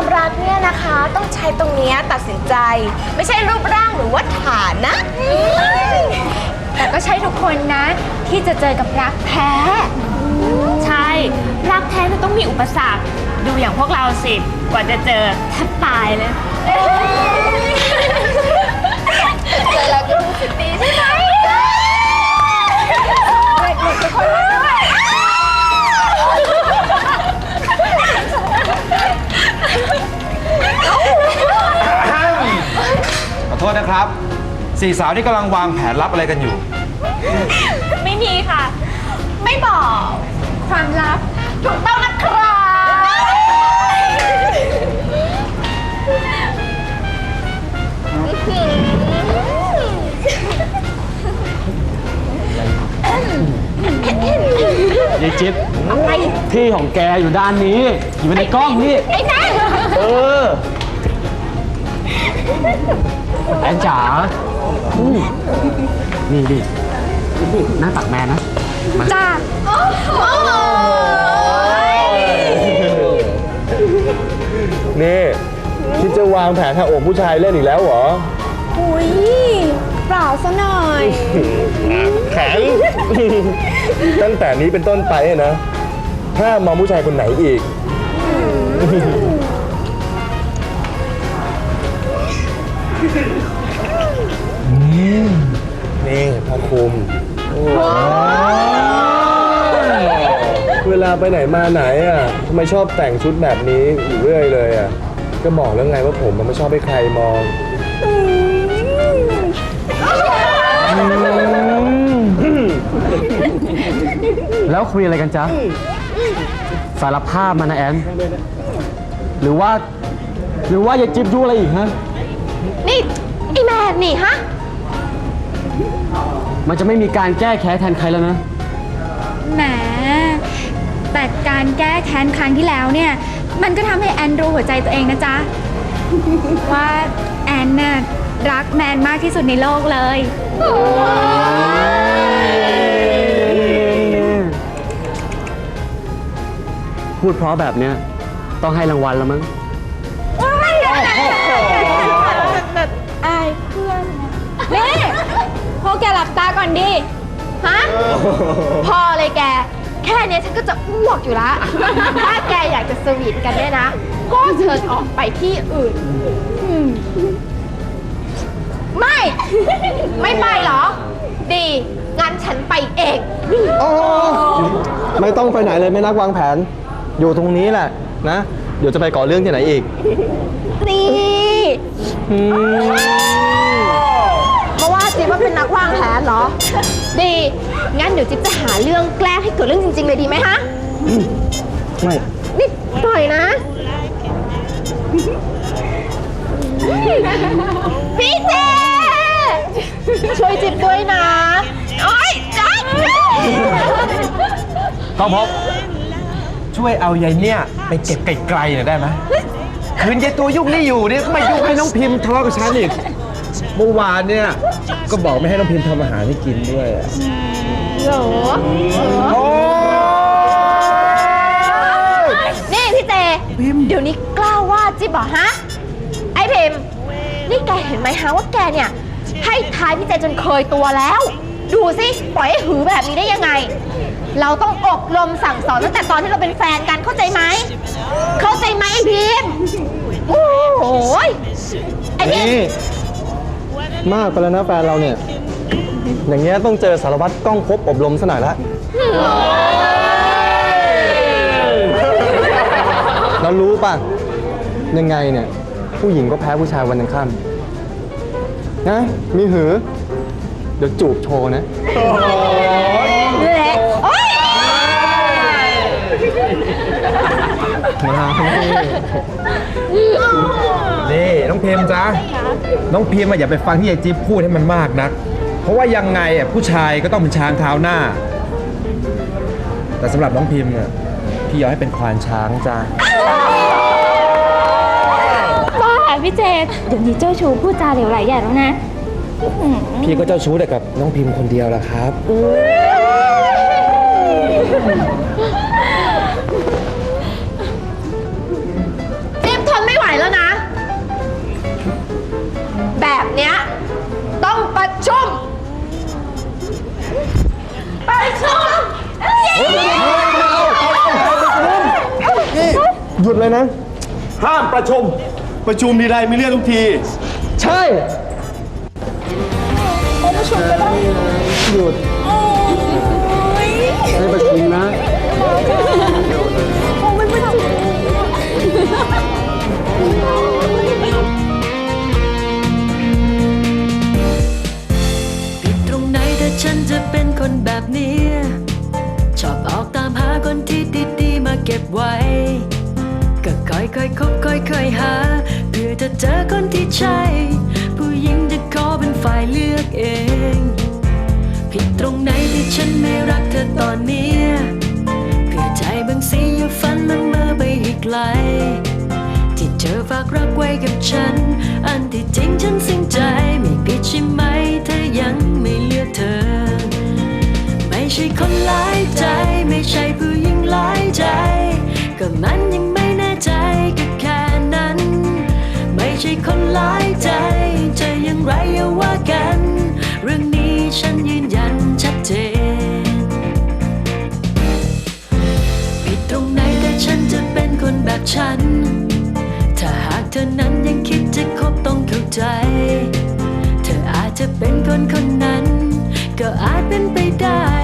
ความรักเนี่ยนะคะ ต้องใช้ตรงเนี้ยตัดสินใจ ไม่ใช่รูปร่างหรือว่าฐานนะ แต่ก็ใช่ทุกคนนะ ที่จะเจอกับรักแท้ ใช่ รักแท้มันต้องมีอุปสรรค ดูอย่างพวกเราสิ กว่าจะเจอแทบตายเลยเจอแล้วก็รู้สึกดีใช่ไหม โทษนะครับ สี่สาวนี่กำลังวางแผนลับอะไรกันอยู่ ไม่มีค่ะ ไม่บอก ความลับถูกต้องนะครับยายจิ๊บที่ของแกอยู่ด้านนี้ อยู่ในกล้องนี่ ไอ้แม่เออ แอนจ๋าอืมนี่ดิ หน้าตักแม่นะ มาจ้าโอ้โหนี่คิดจะวางแผนหักอกผู้ชายเล่นอีกแล้วเหรออุ้ยเปล่าซะหน่อย แข็ง ตั้งแต่นี้เป็นต้นไปนะห้ามมองผู้ชายคนไหนอีก นี่พ่อคุมเวลาไปไหนมาไหนอะทำไมชอบแต่งชุดแบบนี้อยู่เรื่อยเลยอะ ก็บอกแล้วไงว่าผมมันไม่ชอบให้ใครมอง แล้วคุยอะไรกันจ๊ะ สารภาพมานะแอน หรือว่า หรือว่ายายจิ๊บยุ่งอะไรอีกฮะ นี่ไอ้แม่นี่ฮะ มันจะไม่มีการแก้แค้นแทนใครแล้วนะ แหม แต่การแก้แค้นครั้งที่แล้วเนี่ย มันก็ทำให้แอนรู้หัวใจตัวเองนะจ๊ะ ว่าแอนน่ะรักแมนมากที่สุดในโลกเลย พูดเพราะแบบเนี้ยต้องให้รางวัลแล้วมั้ง เพื่อนนี่พวกแกหลับตาก่อนดิ ฮะ พอเลยแก แค่เนี้ยฉันก็จะอ้วกอยู่ละ ถ้าแกอยากจะสวีทกันเนี่ยนะ ก็เชิญออกไปที่อื่นอืมไม่ ไม่ไปเหรอ ดี งั้นฉันไปเองไม่ต้องไปไหนเลยไม่นักวางแผน อยู่ตรงนี้แหละนะ เดี๋ยวจะไปก่อเรื่องที่ไหนอีก นี่ มาว่าจิ๊บว่าเป็นนักวางแผนเหรอ ดี งั้นเดี๋ยวจิ๊บจะหาเรื่องแกล้งให้เกิดเรื่องจริง ๆ เลยดีไหมฮะ ไม่นี่ปล่อยนะ พี่เจ ช่วยจิบด้วยนะ โอ๊ยจับก็พบช่วยเอายายเนี่ย ไปเก็บไกลๆหน่อยได้ไหม คืนยายตัวยุ่งนี่อยู่เนี่ยไม่ยุ่งให้น้องพิมพ์ทะเลาะกับฉันอีกเมื่อวานเนี่ยก็บอกไม่ให้น้องพิมพ์ทำอาหารให้กินด้วยอะเหรอโอ้ยนี่พี่เจเดี๋ยวนี้กล้าว่าจิบเหรอฮะ ไอ้พิมพ์นี่แกเห็นไหมฮะว่าแกเนี่ย ให้ท้ายพี่เจจนเคยตัวแล้ว ดูสิ ปล่อยให้หือแบบนี้ได้ยังไง เราต้องอบรมสั่งสอนตั้งแต่ตอนที่เราเป็นแฟนกันเข้าใจไหม เข้าใจไหมไอ้พิมพ์โอ้โหยไอ้พิมพ์นี่มากไปแล้วนะแฟนเราเนี่ย อย่างเงี้ยต้องเจอสารวัตรกล้องพบอบรมซะหน่อยละแล้วรู้ป่ะ ยังไงเนี่ย ผู้หญิงก็แพ้ผู้ชายวันยังค่ำนะมีหือ เดี๋ยวจูบโชว์นะ มานี่ น้องเพมจ้ะน้องพิมพ์อะอย่าไปฟังที่ยายจิ๊บพูดให้มันมากนัก เพราะว่ายังไงอะผู้ชายก็ต้องเป็นช้างเท้าหน้า แต่สำหรับน้องพิมพ์อะพี่ยอมให้เป็นควานช้างจ้าบ้าพี่เจดเดี๋ยวนี้เจ้าชู้พูดจาเหลวไหลใหญ่แล้วนะพี่ก็เจ้าชู้แต่กับน้องพิมพ์คนเดียวแหละครับ ห้ามประชุม ประชุมทีไรมีเรื่องทุกที ใช่หยุดให้ประชุมนะผิดตรงไหนถ้าฉันจะเป็นคนแบบนี้ ชอบออกตามหาคนที่ดีๆมาเก็บไว้ ก็ค่อยๆคบค่อยๆหา เพื่อจะเจอคนที่ใช่ ผู้หญิงจะขอเป็นฝ่ายเลือกเอง ผิดตรงไหนที่ฉันไม่รักเธอตอนนี้เพื่อใจบางสีอย่าฝันละเมอไปให้ไกลที่เธอฝากรักไว้กับฉัน อันที่จริงฉันสิ้นใจไม่ผิดใช่ไหมเธอยังไม่เลือกเธอ ไม่ใช่คนหลายใจ ไม่ใช่ผู้หญิงหลายใจ ก็มัน ใจ เธออาจจะเป็นคนคนนั้น ก็อาจเป็นไปได้